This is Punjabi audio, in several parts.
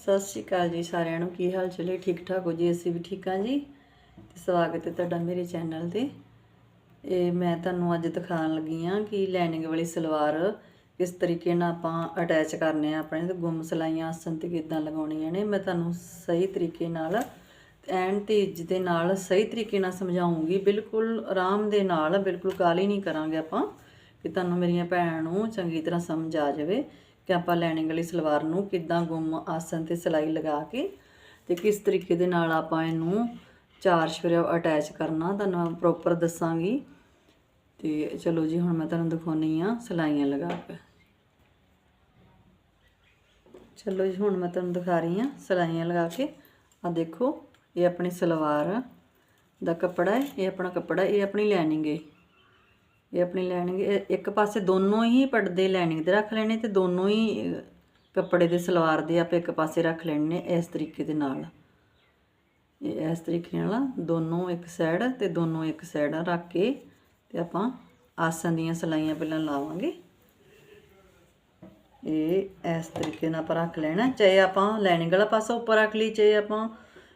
ਸਤਿ ਸ਼੍ਰੀ ਅਕਾਲ ਜੀ ਸਾਰਿਆਂ ਨੂੰ। ਕੀ ਹਾਲ ਚਾਲ ਹੈ? ਠੀਕ ਠਾਕ ਹੋ ਜੀ? ਅਸੀਂ ਵੀ ਠੀਕ ਹਾਂ ਜੀ। ਤੇ ਸਵਾਗਤ ਹੈ ਤੁਹਾਡਾ ਮੇਰੇ ਚੈਨਲ ਤੇ। ਇਹ ਮੈਂ ਤੁਹਾਨੂੰ ਅੱਜ ਦਿਖਾਉਣ ਲੱਗੀ ਹਾਂ ਕਿ ਲਾਈਨਿੰਗ ਵਾਲੀ ਸਲਵਾਰ ਕਿਸ ਤਰੀਕੇ ਨਾਲ ਆਪਾਂ ਅਟੈਚ ਕਰਨੇ ਆ ਆਪਣੇ ਤੇ ਗੁੰਮ ਸਲਾਈਆਂ ਆਸਨ ਤੇ ਕਿਦਾਂ ਲਗਾਉਣੀਆਂ ਨੇ, ਮੈਂ ਤੁਹਾਨੂੰ ਸਹੀ ਤਰੀਕੇ ਨਾਲ ਐਨ ਤੇਜ਼ ਦੇ ਨਾਲ ਸਹੀ ਤਰੀਕੇ ਨਾਲ ਸਮਝਾਉਂਗੀ। ਬਿਲਕੁਲ ਆਰਾਮ ਦੇ ਨਾਲ, ਬਿਲਕੁਲ ਕਾਲੀ ਨਹੀਂ ਕਰਾਂਗੇ ਆਪਾਂ ਕਿ ਤੁਹਾਨੂੰ ਮੇਰੀਆਂ ਭੈਣਾਂ ਨੂੰ ਚੰਗੀ ਤਰ੍ਹਾਂ ਸਮਝ ਆ ਜਾਵੇ। ਕਿ ਆਪਾਂ ਲਾਈਨਿੰਗ ਵਾਲੀ ਸਲਵਾਰ ਨੂੰ ਕਿੱਦਾਂ ਗੁੰਮ ਆਸਨ ਤੇ ਸਿਲਾਈ ਲਗਾ ਕੇ ਤੇ ਕਿਸ ਤਰੀਕੇ ਦੇ ਨਾਲ ਆਪਾਂ ਇਹਨੂੰ ਚਾਰ ਸ਼ਵਰਿਆ ਅਟੈਚ ਕਰਨਾ, ਤੁਹਾਨੂੰ ਪ੍ਰੋਪਰ ਦੱਸਾਂਗੀ। ਤੇ ਚਲੋ ਜੀ, ਹੁਣ ਮੈਂ ਤੁਹਾਨੂੰ ਦਿਖਾਉਣੀ ਆ ਸਲਾਈਆਂ ਲਗਾ ਕੇ। ਚਲੋ ਜੀ, ਹੁਣ ਮੈਂ ਤੁਹਾਨੂੰ ਦਿਖਾ ਰਹੀ ਆ ਸਲਾਈਆਂ ਲਗਾ ਕੇ। ਆ ਦੇਖੋ, ਇਹ ਆਪਣੀ ਸਲਵਾਰ ਦਾ ਕੱਪੜਾ ਹੈ, ਇਹ ਆਪਣਾ ਕੱਪੜਾ, ਇਹ ਆਪਣੀ ਲਾਈਨਿੰਗ ਹੈ। ਇਹ ਆਪਣੀ ਲੈਣਗੇ, ਇਹ ਇੱਕ ਪਾਸੇ ਦੋਨੋਂ ਹੀ ਪਰਦੇ ਲਾਈਨਿੰਗ ਦੇ ਰੱਖ ਲੈਣੇ ਤੇ ਦੋਨੋਂ ਹੀ ਕੱਪੜੇ ਦੇ ਸਲਵਾਰ ਦੇ ਆਪਾਂ ਇੱਕ ਪਾਸੇ ਰੱਖ ਲੈਣੇ ਨੇ ਇਸ ਤਰੀਕੇ ਦੇ ਨਾਲ। ਇਹ ਇਸ ਤਰੀਕੇ ਨਾਲ ਦੋਨੋਂ ਇੱਕ ਸਾਈਡ ਤੇ ਦੋਨੋਂ ਇੱਕ ਸਾਈਡ ਰੱਖ ਕੇ ਤੇ ਆਪਾਂ ਆਸਨ ਦੀਆਂ ਸਲਾਈਆਂ ਪਹਿਲਾਂ ਲਾਵਾਂਗੇ। ਇਹ ਇਸ ਤਰੀਕੇ ਨਾਲ ਆਪਾਂ ਰੱਖ ਲੈਣਾ, ਚਾਹੇ ਆਪਾਂ ਲਾਈਨਿੰਗ ਵਾਲਾ ਪਾਸਾ ਉੱਪਰ ਰੱਖ ਲਈ ਚਾਹੇ ਆਪਾਂ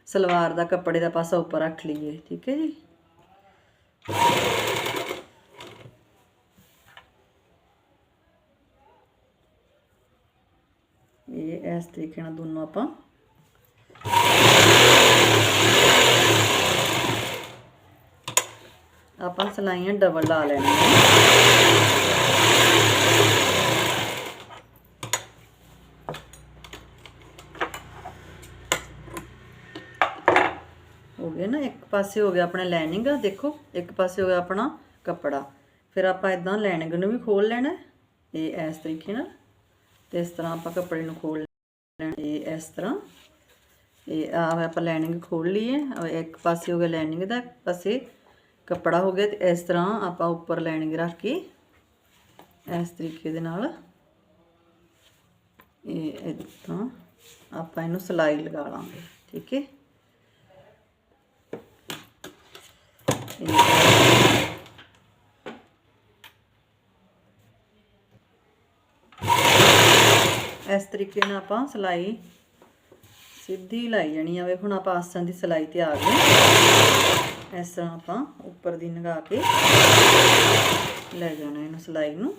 ਸਲਵਾਰ ਦਾ ਕੱਪੜੇ ਦਾ ਪਾਸਾ ਉੱਪਰ ਰੱਖ ਲਈਏ, ਠੀਕ ਹੈ ਜੀ? ਇਹ ਇਸ ਤਰੀਕੇ ਨਾਲ ਦੋਨੋਂ ਆਪਾਂ ਆਪਾਂ ਸਲਾਈਆਂ ਡਬਲ ਲਾ ਲੈਣੀਆਂ। ਹੋ ਗਿਆ ਨਾ, ਇੱਕ ਪਾਸੇ ਹੋ ਗਿਆ ਆਪਣਾ ਲਾਈਨਿੰਗ ਦੇਖੋ, ਇੱਕ ਪਾਸੇ ਹੋ ਗਿਆ ਆਪਣਾ ਕੱਪੜਾ। ਫਿਰ ਆਪਾਂ ਇਦਾਂ ਲਾਈਨਿੰਗ ਨੂੰ ਵੀ ਖੋਲ ਲੈਣਾ, ਇਹ ਇਸ ਤਰੀਕੇ ਨਾਲ। ਤੇ ਇਸ ਤਰ੍ਹਾਂ ਆਪਾਂ ਕੱਪੜੇ ਨੂੰ ਖੋਲ ਲੈਣਾ ਇਹ ਇਸ ਤਰ੍ਹਾਂ। ਇਹ ਆ ਆਪਾਂ ਲਾਈਨਿੰਗ ਖੋਲ ਲਈਏ ਔਰ ਇੱਕ ਪਾਸੇ ਹੋ ਗਿਆ ਲਾਈਨਿੰਗ ਦਾ, ਇੱਕ ਪਾਸੇ ਕੱਪੜਾ ਹੋ ਗਿਆ ਤੇ ਇਸ ਤਰ੍ਹਾਂ ਆਪਾਂ ਉੱਪਰ ਲਾਈਨਿੰਗ ਰੱਖ ਕੇ ਇਸ ਤਰੀਕੇ ਦੇ ਨਾਲ ਇਹ ਇਦਾਂ ਆਪਾਂ ਇਹਨੂੰ ਸਲਾਈ ਲਗਾ ਲਾਂਗੇ, ਠੀਕ ਹੈ? ਇਸ ਤਰੀਕੇ ਨਾਲ ਆਪਾਂ ਸਲਾਈ ਸਿੱਧੀ ਲਾਈ ਜਾਣੀ ਆਵੇ ਹੁਣ ਆਪਾਂ ਆਸਣ ਦੀ ਸਲਾਈ ਤੇ ਆ ਗਏ ਇਸ ਤਰ੍ਹਾਂ ਆਪਾਂ ਉੱਪਰ ਦੀ ਲਗਾ ਕੇ ਲੈ ਜਾਣਾ ਇਹਨੂੰ ਸਲਾਈ ਨੂੰ।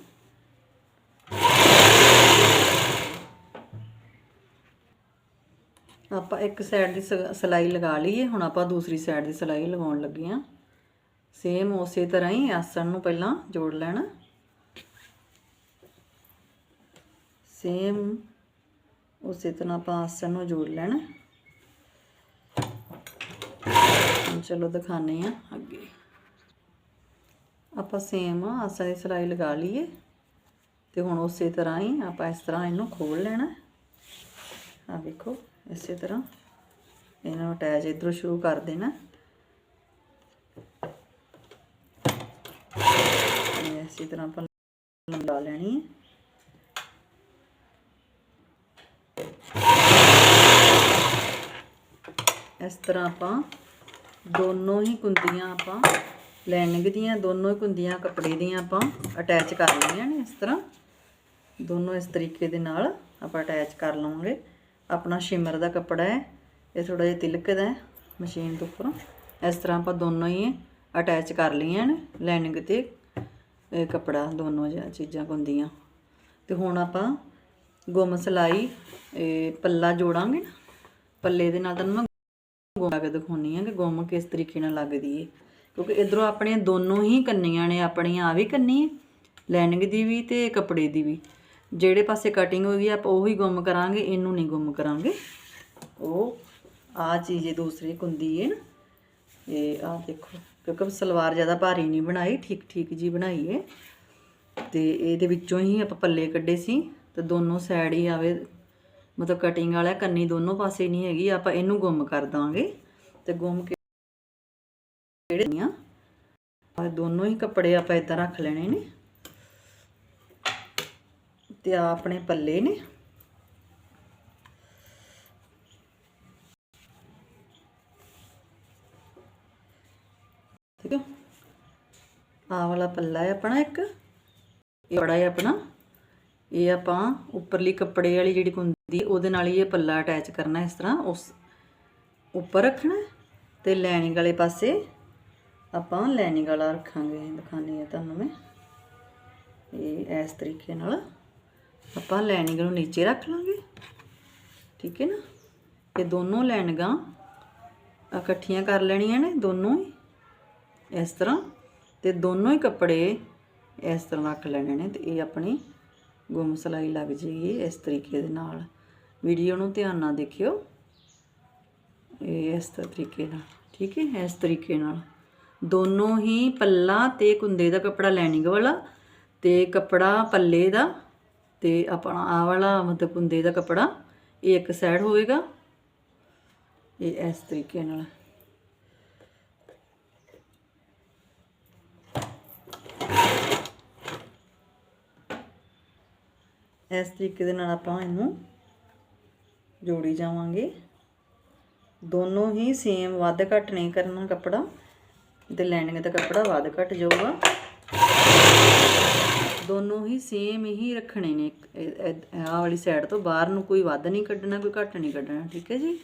ਆਪਾਂ ਇੱਕ ਸਾਈਡ ਦੀ ਸ- ਸਲਾਈ ਲਗਾ ਲਈਏ। ਹੁਣ ਆਪਾਂ ਦੂਸਰੀ ਸਾਈਡ ਦੀ ਸਲਾਈ ਲਗਾਉਣ ਲੱਗੇ ਆ। ਸੇਮ ਉਸੇ ਤਰ੍ਹਾਂ ਹੀ ਆਸਣ ਨੂੰ ਪਹਿਲਾਂ ਜੋੜ ਲੈਣਾ। ਸੇਮ ਉਸੇ ਤਰ੍ਹਾਂ ਆਪਾਂ ਆਸਣ ਨੂੰ ਜੋੜ ਲੈਣਾ। ਚਲੋ ਦਿਖਾਣੇ ਆ ਅੱਗੇ। ਆਪਾਂ ਸੇਮ ਆਸਨ ਦੀ ਸਲਾਈ ਲਗਾ ਲਈਏ ਤੇ ਹੁਣ ਉਸੇ ਤਰ੍ਹਾਂ ਹੀ ਆਪਾਂ ਇਸ ਤਰ੍ਹਾਂ ਇਹਨੂੰ ਖੋਲ ਲੈਣਾ। ਆ ਵੇਖੋ, ਇਸੇ ਤਰ੍ਹਾਂ ਇਹਨੂੰ ਅਟੈਚ ਇਧਰੋਂ ਸ਼ੁਰੂ ਕਰ ਦੇਣਾ। ਇਹ ਇਸੇ ਤਰ੍ਹਾਂ ਆਪਾਂ ਲੰਬਾ ਲੈਣੀ ਹੈ। ਇਸ ਤਰ੍ਹਾਂ ਆਪਾਂ ਦੋਨੋਂ ਹੀ ਕੁੰਦੀਆਂ ਆਪਾਂ ਲੈਨਿੰਗ ਦੀਆਂ, ਦੋਨੋਂ ਹੀ ਕੁੰਦੀਆਂ ਕੱਪੜੇ ਦੀਆਂ ਆਪਾਂ ਅਟੈਚ ਕਰ ਲਈਆਂ ਨੇ ਇਸ ਤਰ੍ਹਾਂ। ਦੋਨੋਂ ਇਸ ਤਰੀਕੇ ਦੇ ਨਾਲ ਆਪਾਂ ਅਟੈਚ ਕਰ ਲਵਾਂਗੇ। ਆਪਣਾ ਸ਼ਿਮਰ ਦਾ ਕੱਪੜਾ ਹੈ, ਇਹ ਥੋੜਾ ਜਿਹਾ ਤਿਲਕਦਾ ਹੈ ਮਸ਼ੀਨ ਤੋਂ ਉੱਪਰ। ਇਸ ਤਰ੍ਹਾਂ ਆਪਾਂ ਦੋਨੋਂ ਹੀ ਅਟੈਚ ਕਰ ਲਈਆਂ ਨੇ ਲੈਨਿੰਗ ਤੇ ਕੱਪੜਾ, ਦੋਨੋਂ ਜਿਹਾ ਚੀਜ਼ਾਂ ਕੁੰਦੀਆਂ। ਤੇ ਹੁਣ ਆਪਾਂ ਗੁੰਮ ਸਲਾਈ, ਇਹ ਪੱਲਾ ਜੋੜਾਂਗੇ ਨਾ। ਪੱਲੇ ਦੇ ਨਾਲ ਤੁਹਾਨੂੰ ਗੁੰਮ ਲਾ ਕੇ ਦਿਖਾਉਣੀ ਆ ਕਿ ਗੁੰਮ ਕਿਸ ਤਰੀਕੇ ਨਾਲ ਲੱਗਦੀ ਏ। ਕਿਉਂਕਿ ਇਧਰੋਂ ਆਪਣੀਆਂ ਦੋਨੋਂ ਹੀ ਕੰਨੀਆਂ ਨੇ, ਆਪਣੀਆਂ ਆ ਵੀ ਕੰਨੀ ਹੈ ਲਾਈਨਿੰਗ ਦੀ ਵੀ ਤੇ ਕੱਪੜੇ ਦੀ ਵੀ। ਜਿਹੜੇ ਪਾਸੇ ਕਟਿੰਗ ਹੋਈ ਆਪਾਂ ਉਹੀ ਗੁੰਮ ਕਰਾਂਗੇ, ਇਹਨੂੰ ਨਹੀਂ ਗੁੰਮ ਕਰਾਂਗੇ। ਉਹ ਆ ਚੀਜ਼ ਇਹ ਦੂਸਰੀ ਕੁੰਦੀ ਹੈ ਨਾ। ਇਹ ਆ ਦੇਖੋ, ਕਿਉਂਕਿ ਸਲਵਾਰ ਜ਼ਿਆਦਾ ਭਾਰੀ ਨਹੀਂ ਬਣਾਈ, ਠੀਕ ਠੀਕ ਜੀ ਬਣਾਈ ਹੈ ਤੇ ਇਹਦੇ ਵਿੱਚੋਂ ਹੀ ਆਪਾਂ ਪੱਲੇ ਕੱਢੇ ਸੀ, ਤੇ ਦੋਨੋਂ ਸਾਈਡ ਹੀ ਆਵੇ ਮਤਲਬ ਕਟਿੰਗ ਵਾਲਾ ਕੰਨੀ ਦੋਨੋਂ ਪਾਸੇ ਨਹੀਂ ਹੈਗੀ, ਆਪਾਂ ਇਹਨੂੰ ਗੁੰਮ ਕਰ ਦਾਂਗੇ ਤੇ ਗੁੰਮ ਕੇ ਆ? ਦੋਨੋਂ ਹੀ ਕੱਪੜੇ ਆਪਾਂ ਇਦਾਂ ਰੱਖ ਲੈਣੇ ਨੇ ਤੇ ਆ ਆਪਣੇ ਪੱਲੇ ਨੇ। ਠੀਕ ਹੈ ਆ ਵਾਲਾ ਪੱਲਾ ਹੈ ਆਪਣਾ ਇੱਕ, ਇਹ ਬੜਾ ਹੈ ਆਪਣਾ। ਇਹ ਆਪਾਂ ਉੱਪਰਲੀ ਕੱਪੜੇ ਵਾਲੀ ਜਿਹੜੀ ਕੁੰਦੀ ਉਹਦੇ ਨਾਲ ਹੀ ਇਹ ਪੱਲਾ ਅਟੈਚ ਕਰਨਾ ਇਸ ਤਰ੍ਹਾਂ, ਉਸ ਉੱਪਰ ਰੱਖਣਾ ਤੇ ਲੈਨਿੰਗ ਵਾਲੇ ਪਾਸੇ ਆਪਾਂ ਲੈਨਿੰਗ ਵਾਲਾ ਰੱਖਾਂਗੇ। ਦਿਖਾਣੀ ਹੈ ਤੁਹਾਨੂੰ ਮੈਂ। ਇਹ ਇਸ ਤਰੀਕੇ ਨਾਲ ਆਪਾਂ ਲੈਨਿੰਗ ਨੂੰ ਨੀਚੇ ਰੱਖ ਲਾਂਗੇ। ਠੀਕ ਹੈ ਨਾ? ਇਹ ਦੋਨੋਂ ਲੈਨਿੰਗਾਂ ਇਕੱਠੀਆਂ ਕਰ ਲੈਣੀਆਂ ਨੇ, ਦੋਨੋਂ ਹੀ। ਇਸ ਤਰ੍ਹਾਂ। ਤੇ ਦੋਨੋਂ ਹੀ ਕੱਪੜੇ ਇਸ ਤਰ੍ਹਾਂ ਰੱਖ ਲੈਣੇ ਨੇ ਤੇ ਇਹ ਆਪਣੀ ਗੁੰਮ ਸਲਾਈ ਲੱਗ ਜੇਗੀ ਇਸ ਤਰੀਕੇ ਦੇ ਨਾਲ। ਵੀਡੀਓ ਨੂੰ ਧਿਆਨ ਨਾਲ ਦੇਖਿਓ। ਇਹ ਇਸ ਤਰੀਕੇ ਨਾਲ, ਠੀਕ ਹੈ? ਇਸ ਤਰੀਕੇ ਨਾਲ। ਦੋਨੋਂ ਹੀ ਪੱਲਾ ਤੇ ਕੁੰਦੇ ਦਾ ਕੱਪੜਾ ਲੈਨਿੰਗ ਵਾਲਾ ਤੇ ਕੱਪੜਾ ਪੱਲੇ ਦਾ ਤੇ ਆਪਣਾ ਆ ਵਾਲਾ ਮਤਲਬ ਕੁੰਦੇ ਦਾ ਕੱਪੜਾ, ਇਹ ਇੱਕ ਸਾਈਡ ਹੋਵੇਗਾ। ਇਹ ਇਸ ਤਰੀਕੇ ਨਾਲ। ਇਸ ਤਰੀਕੇ ਦੇ ਨਾਲ ਆਪਾਂ ਇਹਨੂੰ ਜੋੜੀ ਜਾਵਾਂਗੇ। ਦੋਨੋਂ ਹੀ ਸੇਮ ਵੱਧ ਘੱਟ ਨਹੀਂ ਕਰਨਾ ਕੱਪੜਾ। ਤੇ ਲੈਣਗੇ ਤਾਂ ਕੱਪੜਾ ਵੱਧ ਘੱਟ ਜਾਊਗਾ। ਦੋਨੋਂ ਹੀ ਸੇਮ ਹੀ ਰੱਖਣੇ ਨੇ। ਆਹ ਵਾਲੀ ਸਾਈਡ ਤੋਂ ਬਾਹਰ ਨੂੰ ਕੋਈ ਵੱਧ ਨਹੀਂ ਕੱਢਣਾ, ਕੋਈ ਘੱਟ ਨਹੀਂ ਕੱਢਣਾ, ਠੀਕ ਹੈ ਜੀ?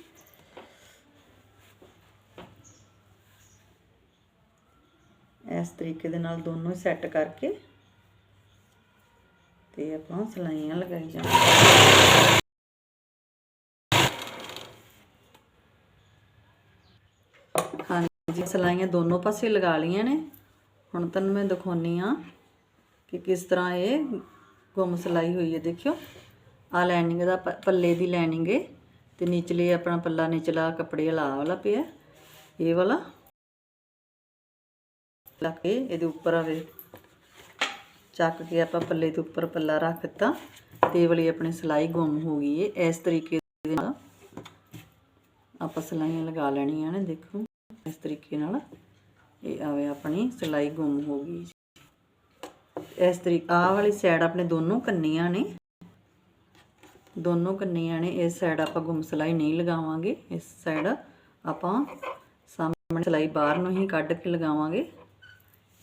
ਇਸ ਤਰੀਕੇ ਦੇ ਨਾਲ ਦੋਨੋਂ ਸੈੱਟ ਕਰਕੇ ਤੇ ਆਪਾਂ ਸਲਾਈਆਂ ਲਗਾਈ ਜਾਵਾਂਗੇ ਜੀ ਸਲਾਈਆਂ ਦੋਨੋਂ ਪਾਸੇ ਲਗਾ ਲਈਆਂ ਨੇ, ਹੁਣ ਤੁਹਾਨੂੰ ਮੈਂ ਦਿਖਾਉਣੀ ਆ ਕਿ ਕਿਸ ਤਰ੍ਹਾਂ ਇਹ ਗੁੰਮ ਸਲਾਈ ਹੋਈ ਹੈ। ਦੇਖਿਓ ਆ ਲਾਈਨਿੰਗ ਦਾ ਪੱਲੇ ਦੀ ਲਾਈਨਿੰਗ ਹੈ ਤੇ ਨੀਚਲੇ ਆਪਣਾ ਪੱਲਾ ਨਿਚਲਾ ਕੱਪੜੇ ਵਾਲਾ ਵਾਲਾ ਪਿਆ, ਇਹ ਵਾਲਾ। ਲਾ ਕੇ ਇਹਦੇ ਉੱਪਰ ਆਵੇ ਚੱਕ ਕੇ ਆਪਾਂ ਪੱਲੇ ਦੇ ਉੱਪਰ ਪੱਲਾ ਰੱਖ ਦਿੱਤਾ ਤੇ ਇਹ ਵਾਲੀ ਆਪਣੀ ਸਲਾਈ ਗੁੰਮ ਹੋ ਗਈ ਹੈ ਇਸ ਤਰੀਕੇ ਦੇ ਨਾਲ ਆਪਾਂ ਸਲਾਈਆਂ ਲਗਾ ਲੈਣੀਆਂ ਨੇ, ਦੇਖੋ। ਇਸ ਤਰੀਕੇ ਨਾਲ ਇਹ ਆਵੇ ਆਪਣੀ ਸਿਲਾਈ ਗੁੰਮ ਹੋ ਗਈ ਇਸ ਤਰੀਕੇ ਆਹ ਵਾਲੀ ਸਾਈਡ ਆਪਣੇ ਦੋਨੋਂ ਕੰਨੀਆਂ ਨੇ। ਦੋਨੋਂ ਕੰਨੀਆਂ ਨੇ, ਇਸ ਸਾਈਡ ਆਪਾਂ ਗੁੰਮ ਸਿਲਾਈ ਨਹੀਂ ਲਗਾਵਾਂਗੇ। ਇਸ ਸਾਈਡ ਆਪਾਂ ਸਾਹਮਣੇ ਸਲਾਈ ਬਾਹਰ ਨੂੰ ਹੀ ਕੱਢ ਕੇ ਲਗਾਵਾਂਗੇ।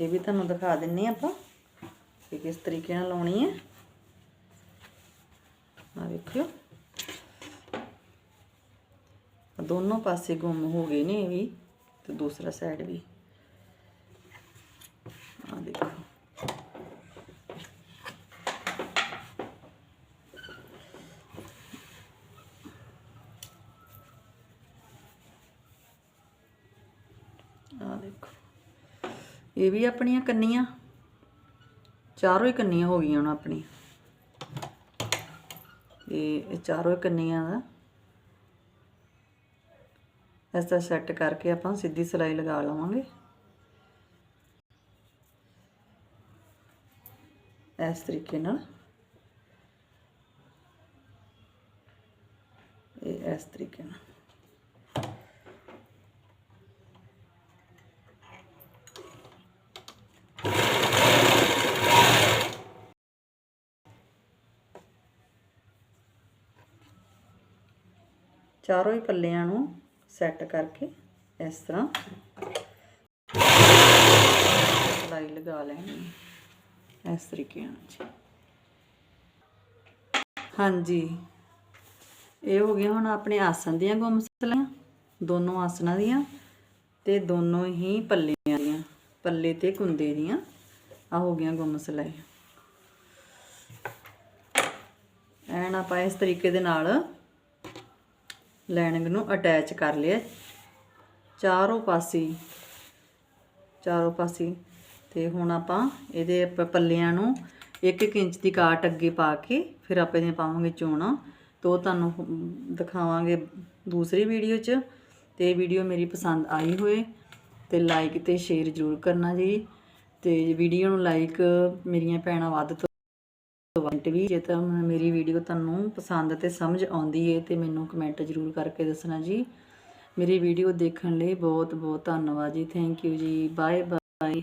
ਇਹ ਵੀ ਤੁਹਾਨੂੰ ਦਿਖਾ ਦਿੰਨੇ ਆਪਾਂ ਕਿ ਕਿਸ ਤਰੀਕੇ ਨਾਲ ਲਾਉਣੀ ਹੈ। ਆ ਵੇਖਿਓ। ਦੋਨੋਂ ਪਾਸੇ ਗੁੰਮ ਹੋ ਗਏ ਨੇ ਇਹ ਵੀ। ਤੇ ਦੂਸਰਾ ਸਾਈਡ ਵੀ ਆ ਦੇਖੋ ਆ ਦੇਖੋ ਇਹ ਵੀ ਆਪਣੀਆਂ ਕੰਨੀਆਂ ਚਾਰੋਂ ਹੀ ਕੰਨੀਆਂ ਹੋ ਗਈਆਂ ਹੁਣ ਆਪਣੀਆਂ ਇਹ ਇਹ ਚਾਰੋਂ ਹੀ ਕੰਨੀਆਂ ਦਾ ਇਸ ਤਰ੍ਹਾਂ ਸੈੱਟ ਕਰਕੇ ਆਪਾਂ ਸਿੱਧੀ ਸਿਲਾਈ ਲਗਾ ਲਵਾਂਗੇ। ਇਸ ਤਰੀਕੇ ਨਾਲ। ਇਹ ਇਸ ਤਰੀਕੇ ਨਾਲ। ਚਾਰੋਂ ਹੀ ਪੱਲਿਆਂ ਨੂੰ ਸੈੱਟ ਕਰਕੇ ਇਸ ਤਰ੍ਹਾਂ। ਸਿਲਾਈ ਲਗਾ ਲੈਣੀ ਇਸ ਤਰੀਕੇ ਨਾਲ ਜੀ। ਹਾਂਜੀ, ਇਹ ਹੋ ਗਿਆ ਹੁਣ ਆਪਣੇ ਆਸਨ ਦੀਆਂ ਗੁੰਮਸਲਿਆਂ ਦੋਨੋਂ ਆਸਨਾਂ ਦੀਆਂ ਤੇ ਦੋਨੋਂ ਹੀ ਪੱਲਿਆਂ ਦੀਆਂ, ਪੱਲੇ ਤੇ ਕੁੰਦੇ ਦੀਆਂ। ਆ ਹੋ ਗਈਆਂ ਗੁੰਮ ਸਲਾਈਆਂ। ਐਨ ਆਪਾਂ ਇਸ ਤਰੀਕੇ ਦੇ ਨਾਲ ਲੈਣਿੰਗ ਨੂੰ ਅਟੈਚ ਕਰ ਲਿਆ ਚਾਰੋਂ ਪਾਸੇ ਚਾਰੋਂ ਪਾਸੇ। ਤੇ ਹੁਣ ਆਪਾਂ ਇਹਦੇ ਪੱਲਿਆਂ ਨੂੰ 1 ਇੰਚ ਦੀ ਕਾਟ ਅੱਗੇ ਪਾ ਕੇ ਫਿਰ ਆਪਾਂ ਇਹਦੀਆਂ ਪਾਵਾਂਗੇ ਚੋਣਾ। ਤੋ ਤੁਹਾਨੂੰ ਦਿਖਾਵਾਂਗੇ ਦੂਸਰੀ ਵੀਡੀਓ 'ਚ। ਤੇ ਵੀਡੀਓ ਮੇਰੀ ਪਸੰਦ ਆਈ ਹੋਏ ਤੇ ਲਾਈਕ ਤੇ ਸ਼ੇਅਰ ਜ਼ਰੂਰ ਕਰਨਾ ਜੀ। ਤੇ ਵੀਡੀਓ ਨੂੰ ਲਾਈਕ ਮੇਰੀਆਂ ਭੈਣਾਂ ਵੱਧ ਤੋਂ ਕਮੈਂਟ ਵੀ, ਜੇ ਤਾਂ ਮੇਰੀ ਵੀਡੀਓ ਤੁਹਾਨੂੰ ਪਸੰਦ ਤੇ ਸਮਝ ਆਉਂਦੀ ਹੈ ਤੇ ਮੈਨੂੰ ਕਮੈਂਟ ਜ਼ਰੂਰ ਕਰਕੇ ਦੱਸਣਾ ਜੀ। ਮੇਰੀ ਵੀਡੀਓ ਦੇਖਣ ਲਈ ਬਹੁਤ ਬਹੁਤ ਧੰਨਵਾਦ ਜੀ। ਥੈਂਕ ਯੂ ਜੀ। Bye bye